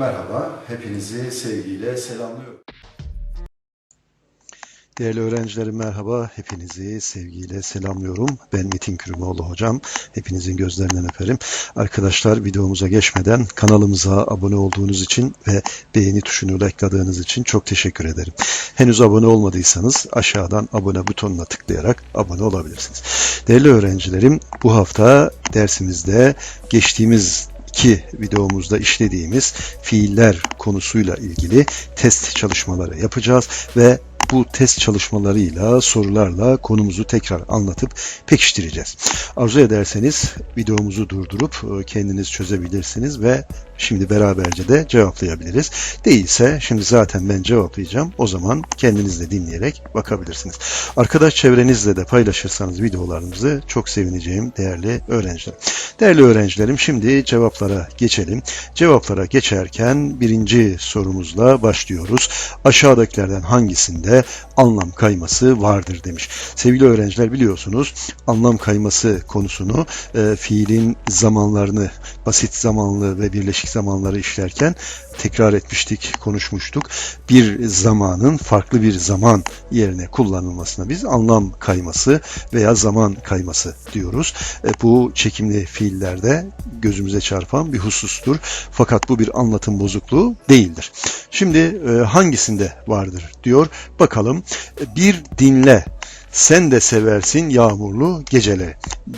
Merhaba, hepinizi sevgiyle selamlıyorum. Değerli öğrencilerim merhaba. Hepinizi sevgiyle selamlıyorum. Ben Metin Kürümoğlu hocam. Hepinizin gözlerinden öperim. Arkadaşlar videomuza geçmeden kanalımıza abone olduğunuz için ve beğeni tuşunu likeladığınız için çok teşekkür ederim. Henüz abone olmadıysanız aşağıdan abone butonuna tıklayarak abone olabilirsiniz. Değerli öğrencilerim bu hafta dersimizde geçtiğimiz iki videomuzda işlediğimiz fiiller konusuyla ilgili test çalışmaları yapacağız ve bu test çalışmalarıyla, sorularla konumuzu tekrar anlatıp pekiştireceğiz. Arzu ederseniz videomuzu durdurup e, kendiniz çözebilirsiniz ve şimdi beraberce de cevaplayabiliriz. Değilse şimdi zaten ben cevaplayacağım. O zaman kendiniz de dinleyerek bakabilirsiniz. Arkadaş çevrenizle de paylaşırsanız videolarımızı çok sevineceğim değerli öğrencilerim. Değerli öğrencilerim şimdi cevaplara geçelim. Cevaplara geçerken birinci sorumuzla başlıyoruz. Aşağıdakilerden hangisinde anlam kayması vardır demiş. Sevgili öğrenciler biliyorsunuz anlam kayması konusunu e, fiilin zamanlarını basit zamanlı ve birleşik zamanları işlerken tekrar etmiştik, konuşmuştuk. Bir zamanın farklı bir zaman yerine kullanılmasına biz anlam kayması veya zaman kayması diyoruz. E, bu çekimli fiillerde gözümüze çarpan bir husustur. Fakat bu bir anlatım bozukluğu değildir. Şimdi e, hangisinde vardır diyor. Bakalım E, bir dinle sen de seversin yağmurlu geceleri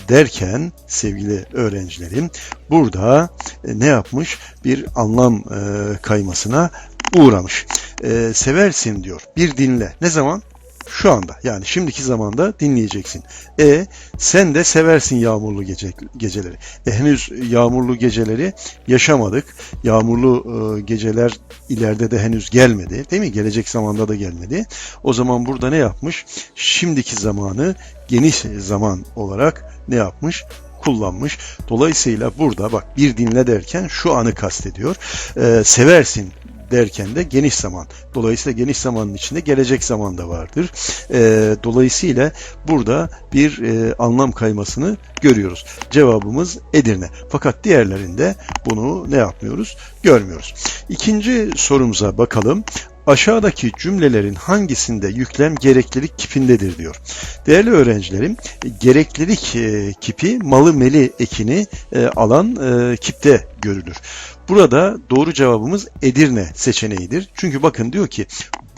derken sevgili öğrencilerim burada e, ne yapmış? Bir anlam e, kaymasına uğramış. E, seversin diyor. Bir dinle. Ne zaman? Şu anda yani şimdiki zamanda dinleyeceksin. E sen de seversin yağmurlu gece, geceleri. E, henüz yağmurlu geceleri yaşamadık. Yağmurlu e, geceler ileride de henüz gelmedi. Değil mi? Gelecek zamanda da gelmedi. O zaman burada ne yapmış? Şimdiki zamanı geniş zaman olarak ne yapmış? kullanmış. Dolayısıyla burada bak bir dinle derken şu anı kastediyor. E, seversin derken de geniş zaman. Dolayısıyla geniş zamanın içinde gelecek zaman da vardır. E, dolayısıyla burada bir e, anlam kaymasını görüyoruz. Cevabımız Edirne. Fakat diğerlerinde bunu ne yapmıyoruz? Görmüyoruz. İkinci sorumuza bakalım. Aşağıdaki cümlelerin hangisinde yüklem gereklilik kipindedir diyor. Değerli öğrencilerim, gereklilik e, kipi malı meli ekini e, alan e, kipte görülür. Burada doğru cevabımız Edirne seçeneğidir. Çünkü bakın diyor ki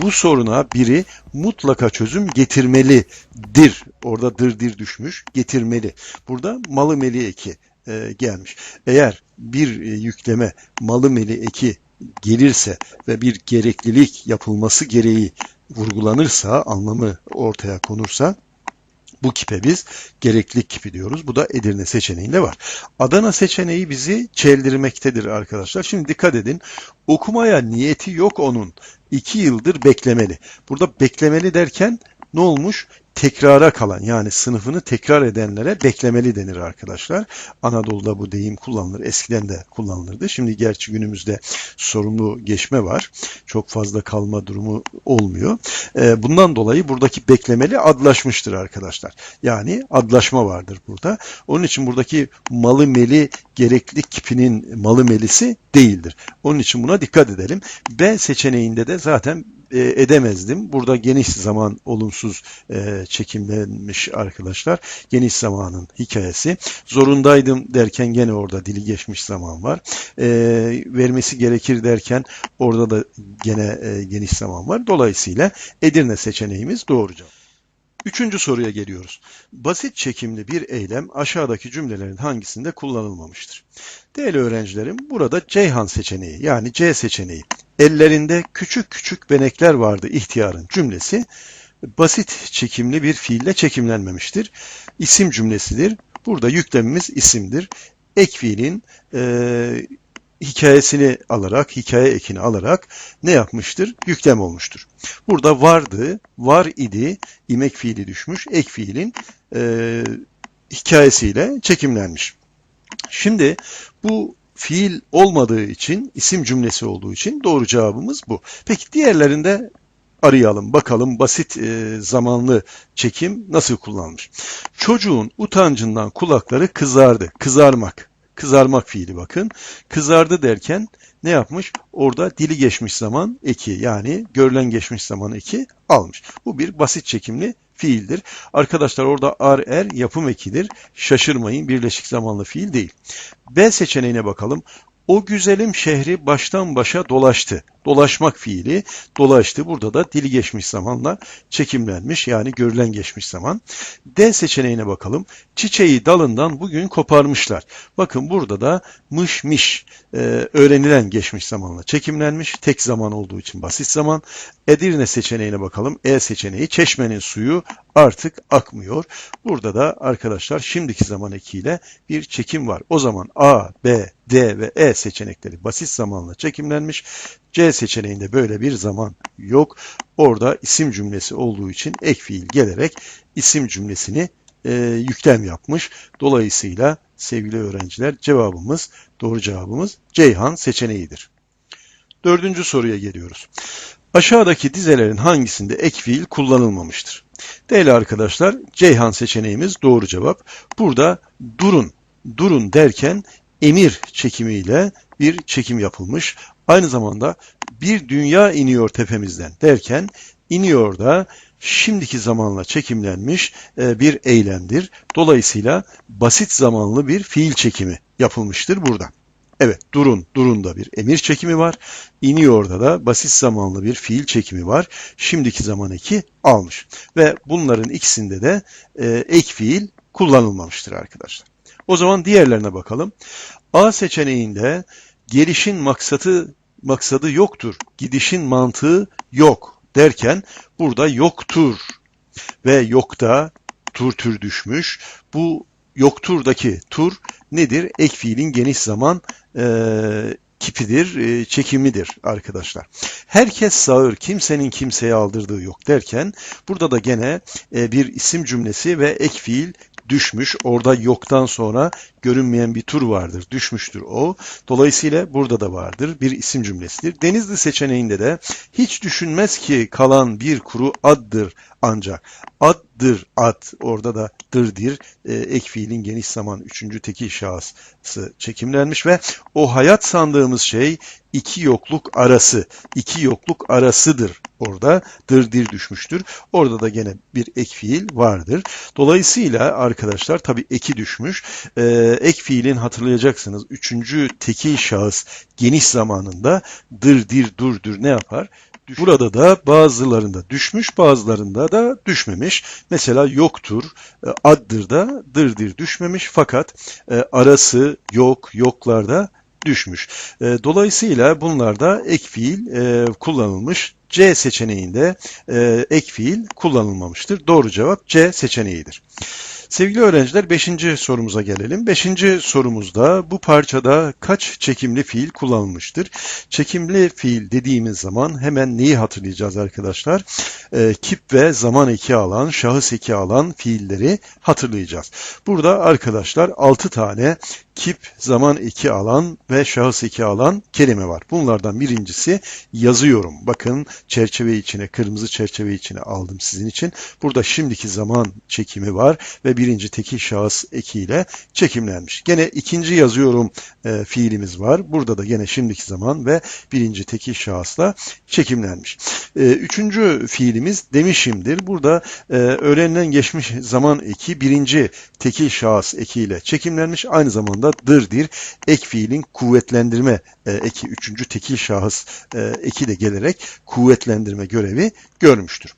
bu soruna biri mutlaka çözüm getirmelidir. Orada dır dir düşmüş, getirmeli. Burada malı meli eki e, gelmiş. Eğer bir e, yükleme malı meli eki gelirse ve bir gereklilik yapılması gereği vurgulanırsa, anlamı ortaya konursa bu kipe biz gereklilik kipi diyoruz. Bu da Edirne seçeneğinde var. Adana seçeneği bizi çeldirmektedir arkadaşlar. Şimdi dikkat edin. Okumaya niyeti yok onun. İki yıldır beklemeli. Burada beklemeli derken ne olmuş? Tekrara kalan yani sınıfını tekrar edenlere beklemeli denir arkadaşlar. Anadolu'da bu deyim kullanılır. Eskiden de kullanılırdı. Şimdi gerçi günümüzde sorumlu geçme var. Çok fazla kalma durumu olmuyor. Ee, bundan dolayı buradaki beklemeli adlaşmıştır arkadaşlar. Yani adlaşma vardır burada. Onun için buradaki malı meli gereklilik kipinin malı melisi değildir. Onun için buna dikkat edelim. B seçeneğinde de zaten e, edemezdim. Burada geniş zaman olumsuz e, çekimlenmiş arkadaşlar. Geniş zamanın hikayesi. Zorundaydım derken gene orada dili geçmiş zaman var. E, vermesi gerekir derken orada da gene e, geniş zaman var. Dolayısıyla Edirne seçeneğimiz doğru cevap. Üçüncü soruya geliyoruz. Basit çekimli bir eylem aşağıdaki cümlelerin hangisinde kullanılmamıştır? Değerli öğrencilerim, burada Ceyhan seçeneği yani C seçeneği. Ellerinde küçük küçük benekler vardı ihtiyarın cümlesi basit çekimli bir fiille çekimlenmemiştir. İsim cümlesidir. Burada yüklemimiz isimdir. Ek fiilin e, hikayesini alarak, hikaye ekini alarak ne yapmıştır? Yüklem olmuştur. Burada vardı, var idi, imek fiili düşmüş, ek fiilin e, hikayesiyle çekimlenmiş. Şimdi bu fiil olmadığı için, isim cümlesi olduğu için doğru cevabımız bu. Peki diğerlerinde arayalım, bakalım basit e, zamanlı çekim nasıl kullanılmış. Çocuğun utancından kulakları kızardı. Kızarmak kızarmak fiili bakın. Kızardı derken ne yapmış? Orada dili geçmiş zaman eki yani görülen geçmiş zaman eki almış. Bu bir basit çekimli fiildir. Arkadaşlar orada ar er yapım ekidir. Şaşırmayın birleşik zamanlı fiil değil. B seçeneğine bakalım. O güzelim şehri baştan başa dolaştı. Dolaşmak fiili dolaştı. Burada da dili geçmiş zamanla çekimlenmiş yani görülen geçmiş zaman. D seçeneğine bakalım. Çiçeği dalından bugün koparmışlar. Bakın burada da mış miş e, öğrenilen geçmiş zamanla çekimlenmiş. Tek zaman olduğu için basit zaman. Edirne seçeneğine bakalım. E seçeneği çeşmenin suyu artık akmıyor. Burada da arkadaşlar şimdiki zaman ekiyle bir çekim var. O zaman A, B, D ve E seçenekleri basit zamanla çekimlenmiş. C seçeneğinde böyle bir zaman yok. Orada isim cümlesi olduğu için ek fiil gelerek isim cümlesini e, yüklem yapmış. Dolayısıyla sevgili öğrenciler cevabımız, doğru cevabımız Ceyhan seçeneğidir. Dördüncü soruya geliyoruz. Aşağıdaki dizelerin hangisinde ek fiil kullanılmamıştır? Değerli arkadaşlar, Ceyhan seçeneğimiz doğru cevap. Burada durun, durun derken emir çekimiyle bir çekim yapılmış. Aynı zamanda bir dünya iniyor tepemizden derken iniyor da şimdiki zamanla çekimlenmiş e, bir eylemdir. Dolayısıyla basit zamanlı bir fiil çekimi yapılmıştır burada. Evet, durun, durun da bir emir çekimi var. İniyor'da da basit zamanlı bir fiil çekimi var. Şimdiki zaman eki almış. Ve bunların ikisinde de e, ek fiil kullanılmamıştır arkadaşlar. O zaman diğerlerine bakalım. A seçeneğinde gelişin maksadı maksadı yoktur. Gidişin mantığı yok derken burada yoktur ve yokta tur tür düşmüş. Bu yoktur'daki tur nedir? Ek fiilin geniş zaman e, kipidir, e, çekimidir arkadaşlar. Herkes sağır, kimsenin kimseye aldırdığı yok derken burada da gene e, bir isim cümlesi ve ek fiil düşmüş. Orada yoktan sonra görünmeyen bir tur vardır. Düşmüştür o. Dolayısıyla burada da vardır. Bir isim cümlesidir. Denizli seçeneğinde de hiç düşünmez ki kalan bir kuru addır ancak. Addır ad. Orada da dırdir. E, ek fiilin geniş zaman üçüncü tekil şahısı çekimlenmiş ve o hayat sandığımız şey iki yokluk arası. iki yokluk arasıdır. Orada dırdir düşmüştür. Orada da gene bir ek fiil vardır. Dolayısıyla arkadaşlar tabi eki düşmüş. Ee, ek fiilin hatırlayacaksınız. Üçüncü tekil şahıs geniş zamanında dır dir durdur ne yapar? Burada da bazılarında düşmüş, bazılarında da düşmemiş. Mesela yoktur, e, addır da dırdır düşmemiş fakat e, arası yok, yoklarda düşmüş. E, Dolayısıyla bunlarda ek fiil kullanılmış. C seçeneğinde e, ek fiil kullanılmamıştır. Doğru cevap C seçeneğidir. Sevgili öğrenciler 5. sorumuza gelelim. 5. sorumuzda bu parçada kaç çekimli fiil kullanılmıştır? Çekimli fiil dediğimiz zaman hemen neyi hatırlayacağız arkadaşlar? Ee, kip ve zaman eki alan, şahıs eki alan fiilleri hatırlayacağız. Burada arkadaşlar 6 tane kip, zaman eki alan ve şahıs eki alan kelime var. Bunlardan birincisi yazıyorum. Bakın çerçeve içine, kırmızı çerçeve içine aldım sizin için. Burada şimdiki zaman çekimi var ve birinci tekil şahıs ekiyle çekimlenmiş. Gene ikinci yazıyorum e, fiilimiz var. Burada da gene şimdiki zaman ve birinci tekil şahısla çekimlenmiş. E, üçüncü fiilimiz demişimdir. Burada e, öğrenilen geçmiş zaman eki birinci tekil şahıs ekiyle çekimlenmiş. Aynı zamanda dırdir ek fiilin kuvvetlendirme e, eki üçüncü tekil şahıs e, eki de gelerek kuvvetlendirme görevi görmüştür.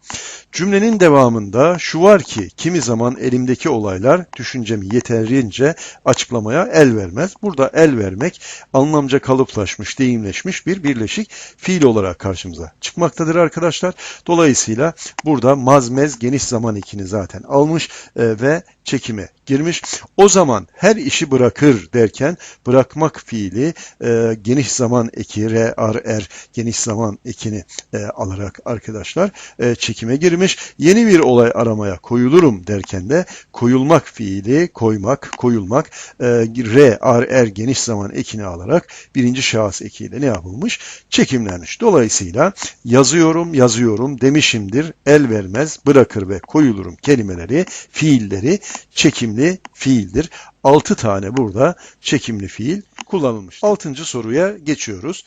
Cümlenin devamında şu var ki kimi zaman elimdeki olaylar düşüncemi yeterince açıklamaya el vermez. Burada el vermek anlamca kalıplaşmış, deyimleşmiş bir birleşik fiil olarak karşımıza çıkmaktadır arkadaşlar. Dolayısıyla burada mazmez geniş zaman ekini zaten almış e, ve çekime girmiş. O zaman her işi bırakır derken bırakmak fiili e, geniş zaman eki, re, ar, er geniş zaman ekini e, alarak arkadaşlar e, çekime girmiş. Yeni bir olay aramaya koyulurum derken de koyulmak fiili, koymak, koyulmak e, re, ar, er geniş zaman ekini alarak birinci şahıs ekiyle ne yapılmış? Çekimlenmiş. Dolayısıyla yazıyorum, yazıyorum demişimdir, el vermez, bırakır ve koyulurum kelimeleri, fiilleri çekimli fiildir. 6 tane burada çekimli fiil kullanılmış. 6. soruya geçiyoruz.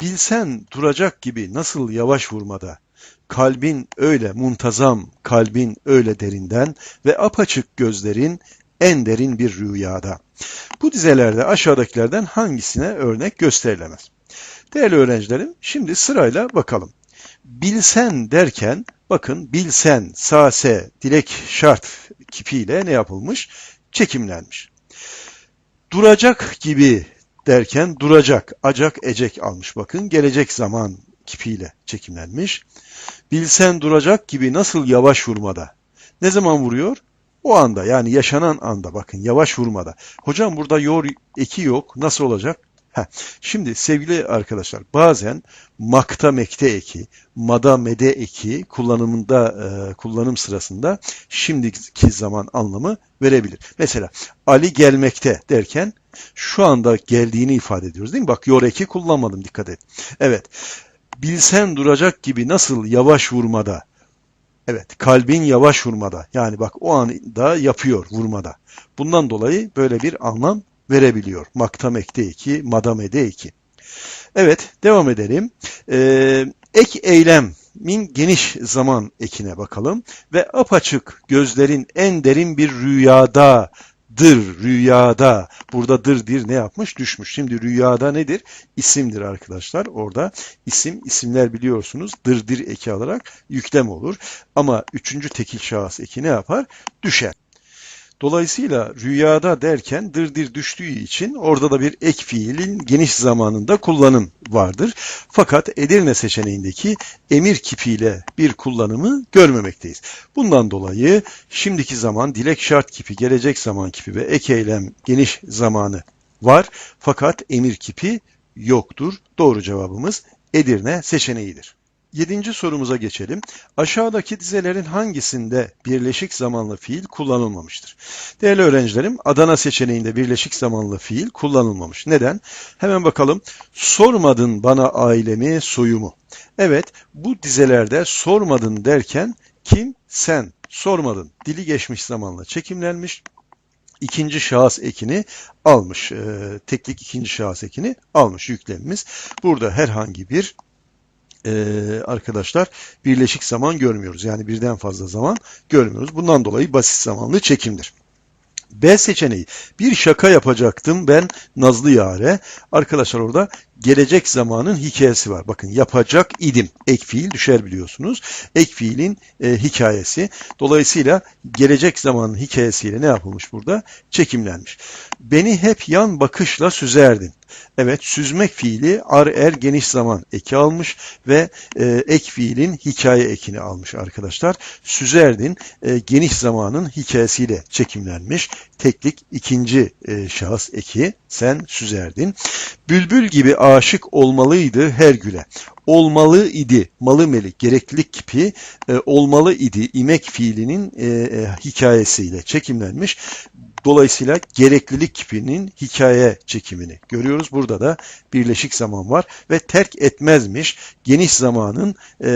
Bilsen duracak gibi nasıl yavaş vurmada, kalbin öyle muntazam, kalbin öyle derinden ve apaçık gözlerin en derin bir rüyada. Bu dizelerde aşağıdakilerden hangisine örnek gösterilemez? Değerli öğrencilerim, şimdi sırayla bakalım. Bilsen derken, bakın bilsen, sase, dilek şart kipiyle ne yapılmış? Çekimlenmiş. Duracak gibi derken duracak, acak, ecek almış. Bakın gelecek zaman kipiyle çekimlenmiş. Bilsen duracak gibi nasıl yavaş vurmada? Ne zaman vuruyor? O anda yani yaşanan anda bakın yavaş vurmada. Hocam burada yor eki yok. Nasıl olacak? Heh. Şimdi sevgili arkadaşlar bazen makta mekte eki, mada mede eki kullanımında e, kullanım sırasında şimdiki zaman anlamı verebilir. Mesela Ali gelmekte derken şu anda geldiğini ifade ediyoruz değil mi? Bak yor eki kullanmadım dikkat et. Evet. Bilsen duracak gibi nasıl yavaş vurmada Evet, kalbin yavaş vurmada. Yani bak o anda yapıyor vurmada. Bundan dolayı böyle bir anlam verebiliyor. Maktam ekte iki, madam ede iki. Evet, devam edelim. Ee, ek eylemin geniş zaman ekine bakalım. Ve apaçık gözlerin en derin bir rüyada dır rüyada burada dır dir ne yapmış düşmüş. Şimdi rüyada nedir? İsimdir arkadaşlar. Orada isim isimler biliyorsunuz dır dir eki alarak yüklem olur. Ama üçüncü tekil şahıs eki ne yapar? Düşer. Dolayısıyla rüyada derken dırdir düştüğü için orada da bir ek fiilin geniş zamanında kullanım vardır. Fakat Edirne seçeneğindeki emir kipiyle bir kullanımı görmemekteyiz. Bundan dolayı şimdiki zaman dilek şart kipi, gelecek zaman kipi ve ek eylem geniş zamanı var. Fakat emir kipi yoktur. Doğru cevabımız Edirne seçeneğidir. Yedinci sorumuza geçelim. Aşağıdaki dizelerin hangisinde birleşik zamanlı fiil kullanılmamıştır? Değerli öğrencilerim, Adana seçeneğinde birleşik zamanlı fiil kullanılmamış. Neden? Hemen bakalım. Sormadın bana ailemi, soyumu. Evet, bu dizelerde sormadın derken kim? Sen. Sormadın. Dili geçmiş zamanla çekimlenmiş ikinci şahıs ekini almış. Ee, teklik ikinci şahıs ekini almış yüklemimiz. Burada herhangi bir e, arkadaşlar birleşik zaman görmüyoruz. Yani birden fazla zaman görmüyoruz. Bundan dolayı basit zamanlı çekimdir. B seçeneği. Bir şaka yapacaktım ben Nazlı Yare. Arkadaşlar orada gelecek zamanın hikayesi var. Bakın yapacak idim. Ek fiil düşer biliyorsunuz. Ek fiilin e, hikayesi. Dolayısıyla gelecek zamanın hikayesiyle ne yapılmış burada? Çekimlenmiş. Beni hep yan bakışla süzerdin. Evet süzmek fiili ar er geniş zaman eki almış ve e, ek fiilin hikaye ekini almış arkadaşlar. Süzerdin e, geniş zamanın hikayesiyle çekimlenmiş. Teklik ikinci e, şahıs eki sen süzerdin. Bülbül gibi aşık olmalıydı her güle. Olmalı idi malı melik gereklilik kipi e, olmalı idi imek fiilinin e, e, hikayesiyle çekimlenmiş. Dolayısıyla gereklilik kipinin hikaye çekimini görüyoruz. Burada da birleşik zaman var ve terk etmezmiş geniş zamanın e,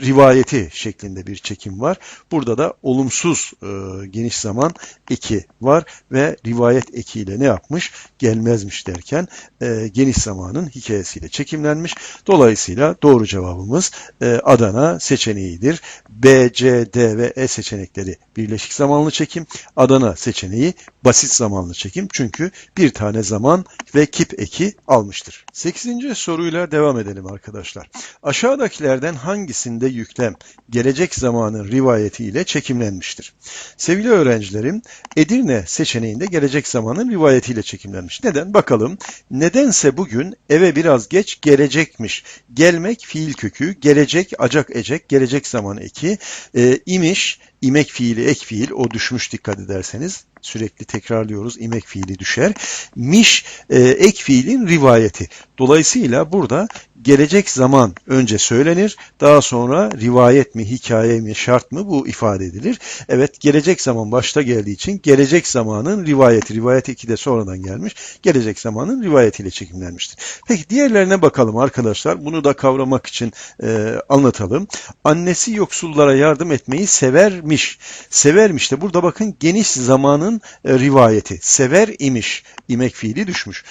rivayeti şeklinde bir çekim var. Burada da olumsuz e, geniş zaman eki var ve rivayet ekiyle ne yapmış? Gelmezmiş derken e, geniş zamanın hikayesiyle çekimlenmiş. Dolayısıyla doğru cevabımız e, Adana seçeneğidir. B, C, D ve E seçenekleri birleşik zamanlı çekim. Adana seçeneği basit zamanlı çekim çünkü bir tane zaman ve kip eki almıştır. 8. soruyla devam edelim arkadaşlar. Aşağıdakilerden hangisinde yüklem gelecek zamanın rivayeti ile çekimlenmiştir? Sevgili öğrencilerim, Edirne seçeneğinde gelecek zamanın rivayetiyle çekimlenmiş. Neden? Bakalım. Nedense bugün eve biraz geç gelecekmiş. Gelmek fiil kökü, gelecek acak ecek, gelecek zaman eki, e, imiş, imek fiili ek fiil o düşmüş dikkat ederseniz sürekli tekrarlıyoruz imek fiili düşer. Miş e, ek fiilin rivayeti. Dolayısıyla burada gelecek zaman önce söylenir, daha sonra rivayet mi, hikaye mi, şart mı bu ifade edilir. Evet, gelecek zaman başta geldiği için gelecek zamanın rivayeti, rivayet 2 de sonradan gelmiş, gelecek zamanın rivayetiyle çekimlenmiştir. Peki diğerlerine bakalım arkadaşlar, bunu da kavramak için e, anlatalım. Annesi yoksullara yardım etmeyi severmiş imiş. Severmiş de burada bakın geniş zamanın e, rivayeti. Sever imiş. İmek fiili düşmüş.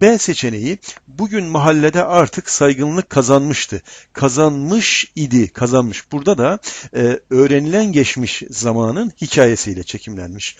B seçeneği bugün mahallede artık saygınlık kazanmıştı. Kazanmış idi, kazanmış. Burada da e, öğrenilen geçmiş zamanın hikayesiyle çekimlenmiş.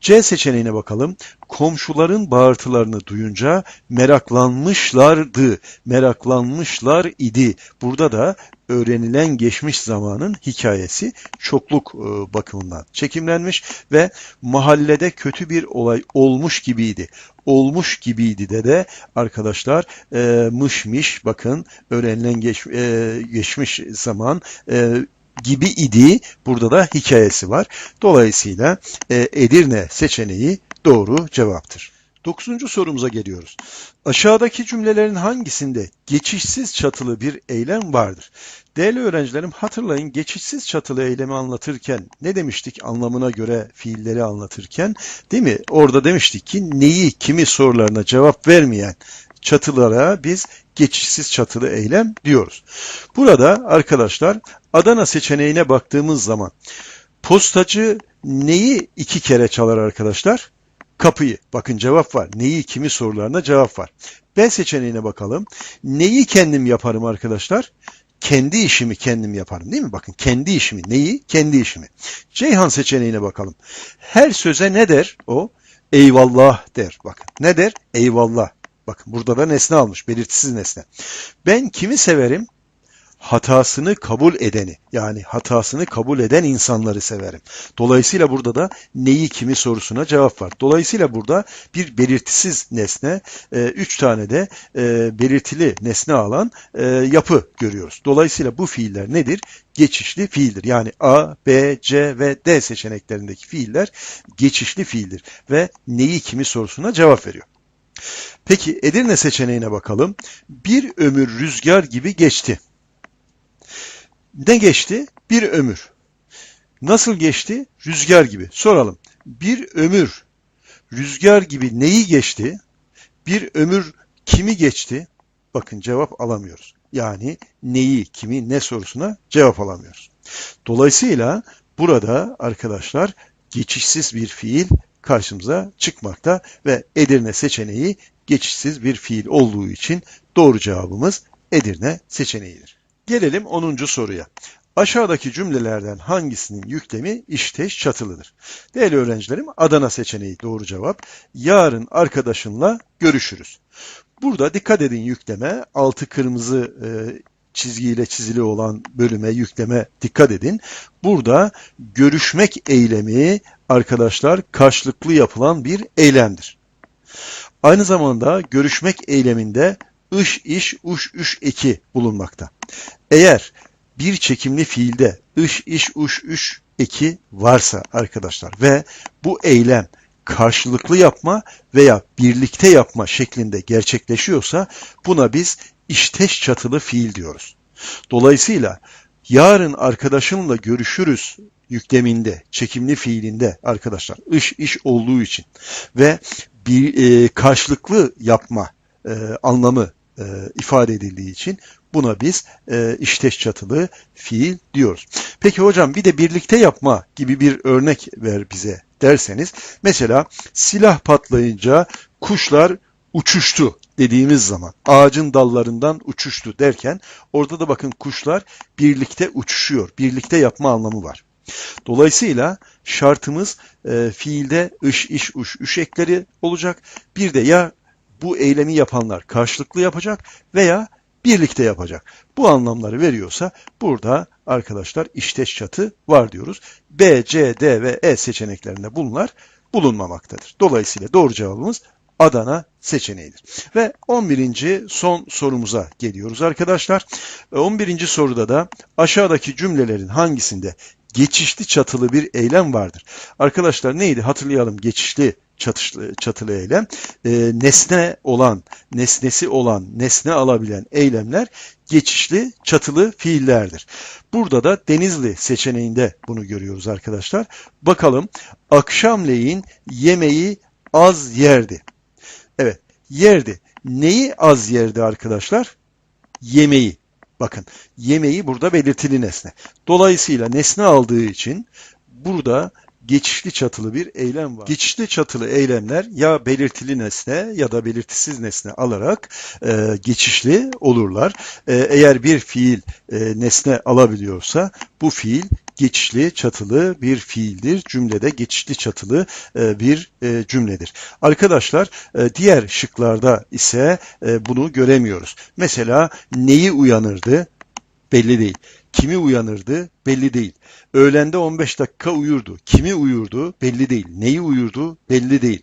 C seçeneğine bakalım. Komşuların bağırtılarını duyunca meraklanmışlardı, meraklanmışlar idi. Burada da öğrenilen geçmiş zamanın hikayesi çokluk e, bakımından çekimlenmiş ve mahallede kötü bir olay olmuş gibiydi. Olmuş gibiydi de de arkadaşlar e, mışmış bakın öğrenilen geç, e, geçmiş zaman e, gibi idi. Burada da hikayesi var. Dolayısıyla e, Edirne seçeneği doğru cevaptır. Dokuzuncu sorumuza geliyoruz. Aşağıdaki cümlelerin hangisinde geçişsiz çatılı bir eylem vardır? Değerli öğrencilerim hatırlayın geçişsiz çatılı eylemi anlatırken ne demiştik anlamına göre fiilleri anlatırken değil mi? Orada demiştik ki neyi kimi sorularına cevap vermeyen çatılara biz geçişsiz çatılı eylem diyoruz. Burada arkadaşlar Adana seçeneğine baktığımız zaman postacı neyi iki kere çalar arkadaşlar? Kapıyı. Bakın cevap var. Neyi kimi sorularına cevap var. B seçeneğine bakalım. Neyi kendim yaparım arkadaşlar? Kendi işimi kendim yaparım değil mi? Bakın kendi işimi. Neyi? Kendi işimi. Ceyhan seçeneğine bakalım. Her söze ne der o? Eyvallah der. Bakın ne der? Eyvallah. Bakın burada da nesne almış. Belirtisiz nesne. Ben kimi severim? Hatasını kabul edeni yani hatasını kabul eden insanları severim. Dolayısıyla burada da neyi kimi sorusuna cevap var. Dolayısıyla burada bir belirtisiz nesne, e, üç tane de e, belirtili nesne alan e, yapı görüyoruz. Dolayısıyla bu fiiller nedir? Geçişli fiildir. Yani A, B, C ve D seçeneklerindeki fiiller geçişli fiildir ve neyi kimi sorusuna cevap veriyor. Peki Edirne seçeneğine bakalım. Bir ömür rüzgar gibi geçti. Ne geçti? Bir ömür. Nasıl geçti? Rüzgar gibi. Soralım. Bir ömür rüzgar gibi neyi geçti? Bir ömür kimi geçti? Bakın cevap alamıyoruz. Yani neyi, kimi, ne sorusuna cevap alamıyoruz. Dolayısıyla burada arkadaşlar geçişsiz bir fiil karşımıza çıkmakta ve Edirne seçeneği geçişsiz bir fiil olduğu için doğru cevabımız Edirne seçeneğidir. Gelelim 10. soruya. Aşağıdaki cümlelerden hangisinin yüklemi işteş çatılıdır? Değerli öğrencilerim Adana seçeneği doğru cevap. Yarın arkadaşınla görüşürüz. Burada dikkat edin yükleme altı kırmızı e, çizgiyle çizili olan bölüme yükleme dikkat edin. Burada görüşmek eylemi arkadaşlar karşılıklı yapılan bir eylemdir. Aynı zamanda görüşmek eyleminde ış, iş, uş, üş eki bulunmakta. Eğer bir çekimli fiilde ış, iş, uş, üş eki varsa arkadaşlar ve bu eylem karşılıklı yapma veya birlikte yapma şeklinde gerçekleşiyorsa buna biz işteş çatılı fiil diyoruz. Dolayısıyla yarın arkadaşınla görüşürüz yükleminde, çekimli fiilinde arkadaşlar ış iş olduğu için ve bir e, karşılıklı yapma e, anlamı e, ifade edildiği için buna biz e, işteş çatılı fiil diyoruz. Peki hocam bir de birlikte yapma gibi bir örnek ver bize derseniz mesela silah patlayınca kuşlar uçuştu dediğimiz zaman ağacın dallarından uçuştu derken orada da bakın kuşlar birlikte uçuşuyor. Birlikte yapma anlamı var. Dolayısıyla şartımız e, fiilde ış, iş, uş, üş ekleri olacak. Bir de ya bu eylemi yapanlar karşılıklı yapacak veya birlikte yapacak. Bu anlamları veriyorsa burada arkadaşlar işteş çatı var diyoruz. B, C, D ve E seçeneklerinde bunlar bulunmamaktadır. Dolayısıyla doğru cevabımız Adana seçeneğidir. Ve 11. son sorumuza geliyoruz arkadaşlar. 11. soruda da aşağıdaki cümlelerin hangisinde geçişli çatılı bir eylem vardır? Arkadaşlar neydi? Hatırlayalım geçişli çatışlı, çatılı eylem. E, nesne olan, nesnesi olan, nesne alabilen eylemler geçişli çatılı fiillerdir. Burada da Denizli seçeneğinde bunu görüyoruz arkadaşlar. Bakalım akşamleyin yemeği az yerdi. Evet yerdi. Neyi az yerdi arkadaşlar? Yemeği. Bakın yemeği burada belirtili nesne. Dolayısıyla nesne aldığı için burada geçişli çatılı bir eylem var. Geçişli çatılı eylemler ya belirtili nesne ya da belirtisiz nesne alarak e, geçişli olurlar. E, eğer bir fiil e, nesne alabiliyorsa bu fiil geçişli çatılı bir fiildir. Cümlede geçişli çatılı e, bir e, cümledir. Arkadaşlar e, diğer şıklarda ise bunu göremiyoruz. Mesela neyi uyanırdı? Belli değil. Kimi uyanırdı? Belli değil. Öğlende 15 dakika uyurdu. Kimi uyurdu? Belli değil. Neyi uyurdu? Belli değil.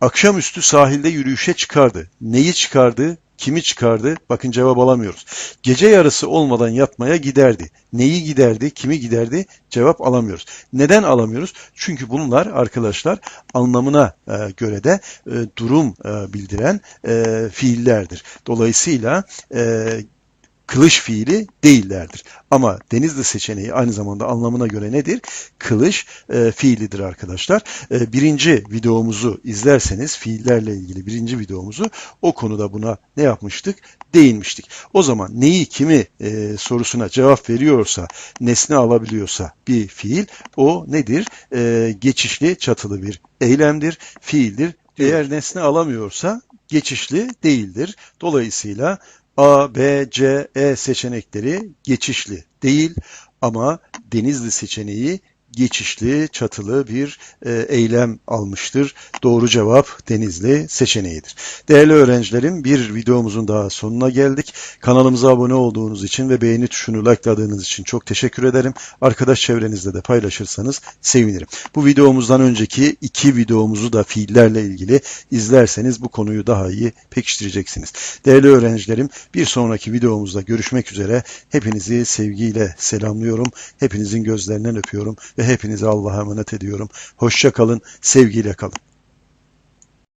Akşamüstü sahilde yürüyüşe çıkardı. Neyi çıkardı? Kimi çıkardı? Bakın cevap alamıyoruz. Gece yarısı olmadan yatmaya giderdi. Neyi giderdi? Kimi giderdi? Cevap alamıyoruz. Neden alamıyoruz? Çünkü bunlar arkadaşlar anlamına e, göre de e, durum e, bildiren fiillerdir. Dolayısıyla kılıç fiili değillerdir. Ama Denizli seçeneği aynı zamanda anlamına göre nedir? Kılıç e, fiilidir arkadaşlar. E, birinci videomuzu izlerseniz fiillerle ilgili birinci videomuzu o konuda buna ne yapmıştık? Değinmiştik. O zaman neyi kimi e, sorusuna cevap veriyorsa, nesne alabiliyorsa bir fiil o nedir? E, geçişli çatılı bir eylemdir, fiildir. Eğer nesne alamıyorsa geçişli değildir. Dolayısıyla A, B, C, E seçenekleri geçişli değil ama Denizli seçeneği geçişli, çatılı bir e, eylem almıştır. Doğru cevap Denizli seçeneğidir. Değerli öğrencilerim bir videomuzun daha sonuna geldik. Kanalımıza abone olduğunuz için ve beğeni tuşunu likeladığınız için çok teşekkür ederim. Arkadaş çevrenizde de paylaşırsanız sevinirim. Bu videomuzdan önceki iki videomuzu da fiillerle ilgili izlerseniz bu konuyu daha iyi pekiştireceksiniz. Değerli öğrencilerim bir sonraki videomuzda görüşmek üzere. Hepinizi sevgiyle selamlıyorum. Hepinizin gözlerinden öpüyorum ve hepinizi Allah'a emanet ediyorum. Hoşça kalın, sevgiyle kalın.